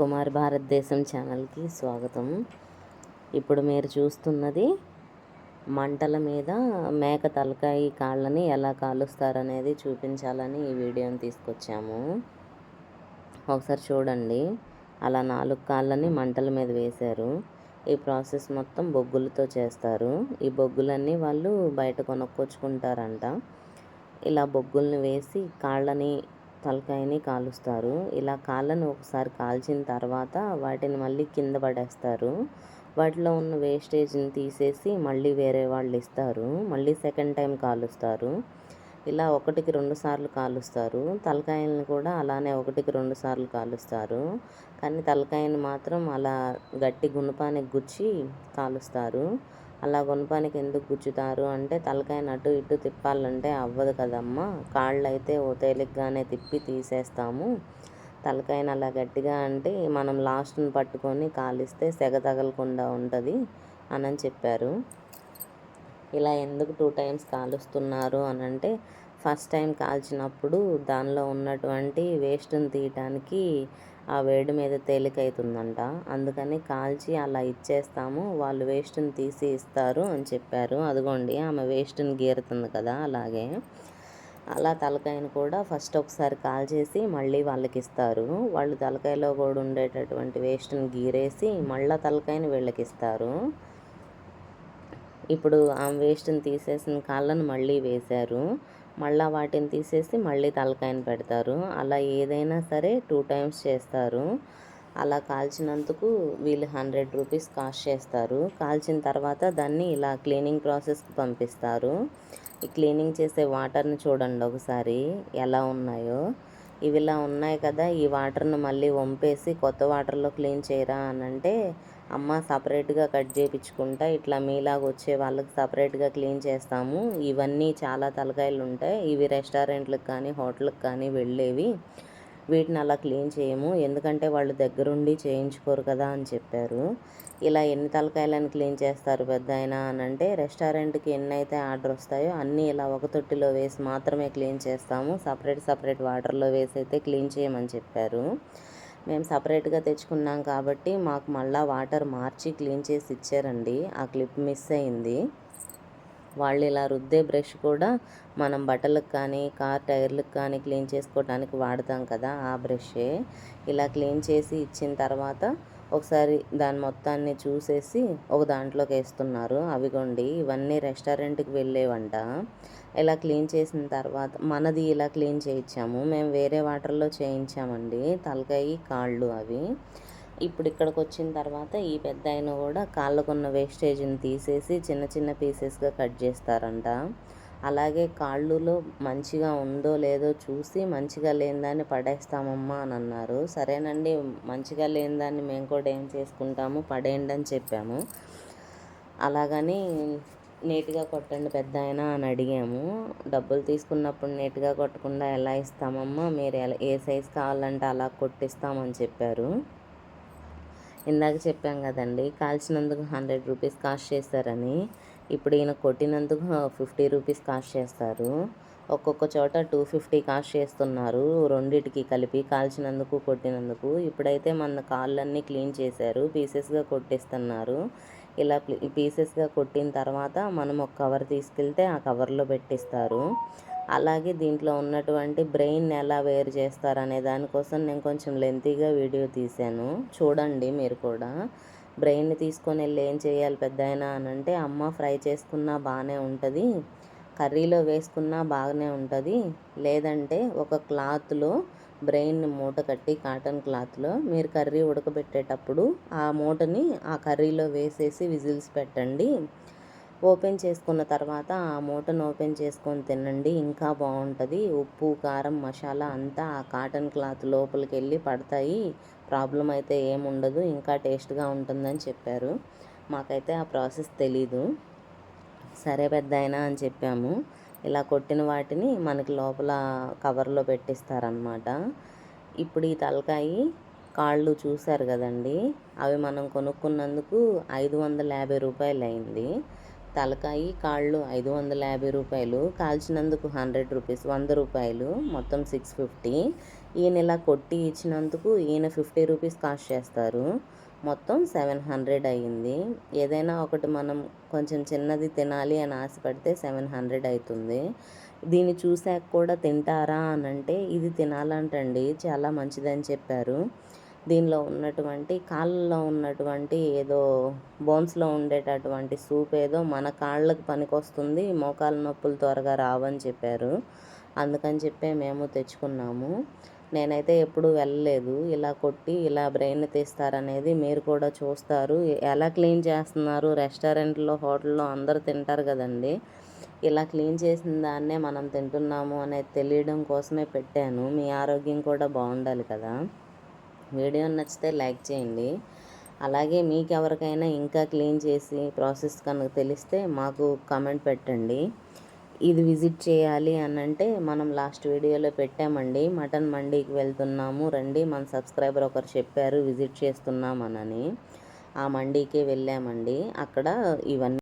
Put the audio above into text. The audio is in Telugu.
కుమార్ భారతదేశం ఛానల్కి స్వాగతం. ఇప్పుడు మీరు చూస్తున్నది మంటల మీద మేక తలకాయ కాళ్ళని ఎలా కాలుస్తారనేది చూపించాలని ఈ వీడియోని తీసుకొచ్చాము. ఒకసారి చూడండి. అలా నాలుగు కాళ్ళని మంటల మీద వేశారు. ఈ ప్రాసెస్ మొత్తం బొగ్గులతో చేస్తారు. ఈ బొగ్గులన్నీ వాళ్ళు బయట కొనుక్కొచ్చుకుంటారంట. ఇలా బొగ్గుల్ని వేసి కాళ్ళని తలకాయని కాలుస్తారు. ఇలా కాళ్ళను ఒకసారి కాల్చిన తర్వాత వాటిని మళ్ళీ కింద పడేస్తారు. వాటిలో ఉన్న వేస్టేజ్ని తీసేసి మళ్ళీ వేరే వాళ్ళు ఇస్తారు. మళ్ళీ సెకండ్ టైం కాలుస్తారు. ఇలా ఒకటికి రెండు సార్లు కాలుస్తారు. తలకాయలను కూడా అలానే ఒకటికి రెండు సార్లు కాలుస్తారు. కానీ తలకాయని మాత్రం అలా గట్టి గుణపానికి గుచ్చి కాలుస్తారు. అలా గుణపానికి ఎందుకు గుచ్చుతారు? అంటే తలకాయని అటు ఇటు తిప్పాలంటే అవ్వదు కదమ్మా. కాళ్ళు అయితే ఓ తేలిగ్గానే తిప్పి తీసేస్తాము. తలకాయని అలా గట్టిగా అంటే మనం లాస్ట్ని పట్టుకొని కాలిస్తే సెగ తగలకుండా ఉంటుంది అని చెప్పారు. ఇలా ఎందుకు టూ టైమ్స్ కాలుస్తున్నారు అని అంటే ఫస్ట్ టైం కాల్చినప్పుడు దానిలో ఉన్నటువంటి వేస్ట్ని తీయటానికి ఆ వేడి మీద తేలికైతుందంట. అందుకని కాల్చి అలా ఇచ్చేస్తాము. వాళ్ళు వేస్ట్ని తీసి ఇస్తారు అని చెప్పారు. అదిగోండి ఆమె వేస్ట్ని గీరుతుంది కదా అలాగే. అలా తలకాయను కూడా ఫస్ట్ ఒకసారి కాల్చేసి మళ్ళీ వాళ్ళకి ఇస్తారు. వాళ్ళు తలకాయలో కూడా ఉండేటటువంటి వేస్ట్ని గీరేసి మళ్ళీ తలకాయని వీళ్ళకి ఇస్తారు. ఇప్పుడు ఆమె వేస్ట్ని తీసేసిన కాళ్ళను మళ్ళీ వేశారు. మళ్ళీ వాటిని తీసేసి మళ్ళీ తలకాయని పెడతారు. అలా ఏదైనా సరే టూ టైమ్స్ చేస్తారు. అలా కాల్చినందుకు వీళ్ళు హండ్రెడ్ రూపీస్ కాస్ట్ చేస్తారు. కాల్చిన తర్వాత దాన్ని ఇలా క్లీనింగ్ ప్రాసెస్కి పంపిస్తారు. ఈ క్లీనింగ్ చేసే వాటర్ని చూడండి ఒకసారి ఎలా ఉన్నాయో. ఇవి ఇలా ఉన్నాయి కదా ఈ వాటర్ను మళ్ళీ వంపేసి కొత్త వాటర్లో క్లీన్ చేయరా అని అంటే అమ్మ సపరేట్గా కట్ చేయించుకుంటా ఇట్లా మీలాగా వచ్చే వాళ్ళకి సపరేట్గా క్లీన్ చేస్తాము. ఇవన్నీ చాలా తలకాయలు ఉంటాయి ఇవి రెస్టారెంట్లకు కానీ హోటల్కి కానీ వెళ్ళేవి. వీటిని అలా క్లీన్ చేయము. ఎందుకంటే వాళ్ళు దగ్గరుండి చేయించుకోరు కదా అని చెప్పారు. ఇలా ఎన్ని తలకాయలను క్లీన్ చేస్తారు పెద్ద అయినా అని అంటే రెస్టారెంట్కి ఎన్ని అయితే ఆర్డర్ వస్తాయో అన్నీ ఇలా ఒక తొట్టిలో వేసి మాత్రమే క్లీన్ చేస్తాము. సపరేట్ సపరేట్ వాటర్లో వేసి అయితే క్లీన్ చేయమని చెప్పారు. మేము సపరేట్గా తెచ్చుకున్నాం కాబట్టి మాకు మళ్ళీ వాటర్ మార్చి క్లీన్ చేసి ఇచ్చారండి. ఆ క్లిప్ మిస్ అయింది. వాళ్ళు ఇలా రుద్దే బ్రష్ కూడా మనం బట్టలకు కానీ కార్ టైర్లకు కానీ క్లీన్ చేసుకోవడానికి వాడతాం కదా ఆ బ్రషే. ఇలా క్లీన్ చేసి ఇచ్చిన తర్వాత ఒకసారి దాని మొత్తాన్ని చూసేసి ఒక దాంట్లోకి వేస్తున్నారు. అవిగోండి ఇవన్నీ రెస్టారెంట్కి వెళ్ళేవంట. ఇలా క్లీన్ చేసిన తర్వాత మనది ఇలా క్లీన్ చేయించాము. మేము వేరే వాటర్లో చేయించామండి. తలకాయి కాళ్ళు అవి. ఇప్పుడు ఇక్కడికి వచ్చిన తర్వాత ఈ పెద్ద ఆయన కూడా కాళ్ళకున్న వేస్టేజ్ని తీసేసి చిన్న చిన్న పీసెస్గా కట్ చేస్తారంట. అలాగే కాళ్ళులో మంచిగా ఉందో లేదో చూసి మంచిగా లేనిదాన్ని పడేస్తామమ్మా అని అన్నారు. సరేనండి మంచిగా లేనిదాన్ని మేము కూడా ఏం చేసుకుంటాము పడేయండి అని చెప్పాము. అలాగని నీట్గా కొట్టండి పెద్ద ఆయన అని అడిగాము. డబ్బులు తీసుకున్నప్పుడు నీట్గా కొట్టకుండా ఎలా ఇస్తామమ్మా మీరు ఎలా ఏ సైజ్ కావాలంటే అలా కొట్టిస్తామని చెప్పారు. ఇందాక చెప్పాం కదండి కాల్చినందుకు హండ్రెడ్ రూపీస్ కాస్ట్ చేస్తారని ఇప్పుడు ఈయన కొట్టినందుకు ఫిఫ్టీ రూపీస్ కాస్ట్ చేస్తారు. ఒక్కొక్క చోట టూ ఫిఫ్టీ కాస్ట్ చేస్తున్నారు. రెండిటికి కలిపి కాల్చినందుకు కొట్టినందుకు. ఇప్పుడైతే మన కాళ్ళన్నీ క్లీన్ చేశారు. పీసెస్గా కొట్టిస్తున్నారు. ఇలా పీసెస్గా కొట్టిన తర్వాత మనం ఒక కవర్ తీసుకెళ్తే ఆ కవర్లో పెట్టిస్తారు. అలాగే దీంట్లో ఉన్నటువంటి బ్రెయిన్ ఎలా వేరు చేస్తారనే దానికోసం నేను కొంచెం లెంతీగా వీడియో తీశాను. చూడండి మీరు కూడా. బ్రెయిన్ తీసుకొని వెళ్ళి ఏం చేయాలి పెద్ద అయినా అని అంటే అమ్మ ఫ్రై చేసుకున్నా బాగానే ఉంటుంది కర్రీలో వేసుకున్నా బాగానే ఉంటుంది లేదంటే ఒక క్లాత్లో బ్రెయిన్ మూట కట్టి కాటన్ క్లాత్లో మీరు కర్రీ ఉడకబెట్టేటప్పుడు ఆ మూటని ఆ కర్రీలో వేసేసి విజిల్స్ పెట్టండి. ఓపెన్ చేసుకున్న తర్వాత ఆ మూటను ఓపెన్ చేసుకొని తినండి ఇంకా బాగుంటుంది. ఉప్పు కారం మసాలా అంతా ఆ కాటన్ క్లాత్ లోపలికి వెళ్ళి పడతాయి. ప్రాబ్లం అయితే ఏముండదు ఇంకా టేస్ట్గా ఉంటుందని చెప్పారు. మాకైతే ఆ ప్రాసెస్ తెలీదు. సరే పెద్ద అయినా అని చెప్పాము. ఇలా కొట్టిన వాటిని మనకి లోపల కవర్లో పెట్టిస్తారనమాట ఇప్పుడు ఈ తలకాయి కాళ్ళు చూశారు కదండి అవి మనం కొనుక్కున్నందుకు ఐదు వందల యాభై రూపాయలు అయింది తలకాయి కాళ్ళు ఐదు వందల యాభై రూపాయలు కాల్చినందుకు హండ్రెడ్ రూపీస్ వంద రూపాయలు మొత్తం సిక్స్ ఫిఫ్టీ. ఈయన ఇలా కొట్టి ఇచ్చినందుకు ఈయన ఫిఫ్టీ రూపీస్ కాస్ట్ చేస్తారు. మొత్తం సెవెన్ హండ్రెడ్ అయ్యింది. ఏదైనా ఒకటి మనం కొంచెం చిన్నది తినాలి అని ఆశపడితే సెవెన్ హండ్రెడ్ అవుతుంది దీన్ని చూశాక కూడా తింటారా అని అంటే ఇది తినాలంటండి చాలా మంచిదని చెప్పారు. దీనిలో ఉన్నటువంటి కాళ్ళలో ఉన్నటువంటి ఏదో బోన్స్లో ఉండేటటువంటి సూప్ ఏదో మన కాళ్ళకు పనికొస్తుంది మోకాల నొప్పులు త్వరగా రావని చెప్పారు. అందుకని చెప్పే మేము తెచ్చుకున్నాము. నేనైతే ఎప్పుడు వెళ్ళలేదు. ఇలా కొట్టి ఇలా బ్రెయిన్ తీస్తారనేది మీరు కూడా చూస్తారు. ఎలా క్లీన్ చేస్తున్నారు? రెస్టారెంట్లో హోటల్లో అందరూ తింటారు కదండి. ఇలా క్లీన్ చేసిన దాన్నే మనం తింటున్నాము అనేది తెలియడం కోసమే పెట్టాను. మీ ఆరోగ్యం కూడా బాగుండాలి కదా. వీడియో నచ్చితే లైక్ చేయండి. అలాగే మీకు ఎవరికైనా ఇంకా క్లీన్ చేసి ప్రాసెస్ కనుక తెలిస్తే మాకు కామెంట్ పెట్టండి. ఇది విజిట్ చేయాలి అని అంటే మనం లాస్ట్ వీడియోలో పెట్టామండి. మటన్ మండీకి వెళ్తున్నాము. రండి మన సబ్స్క్రైబర్ ఒకరు చెప్పారు విజిట్ చేస్తున్నామనని. ఆ మండీకే వెళ్ళామండి. అక్కడ ఇవన్నీ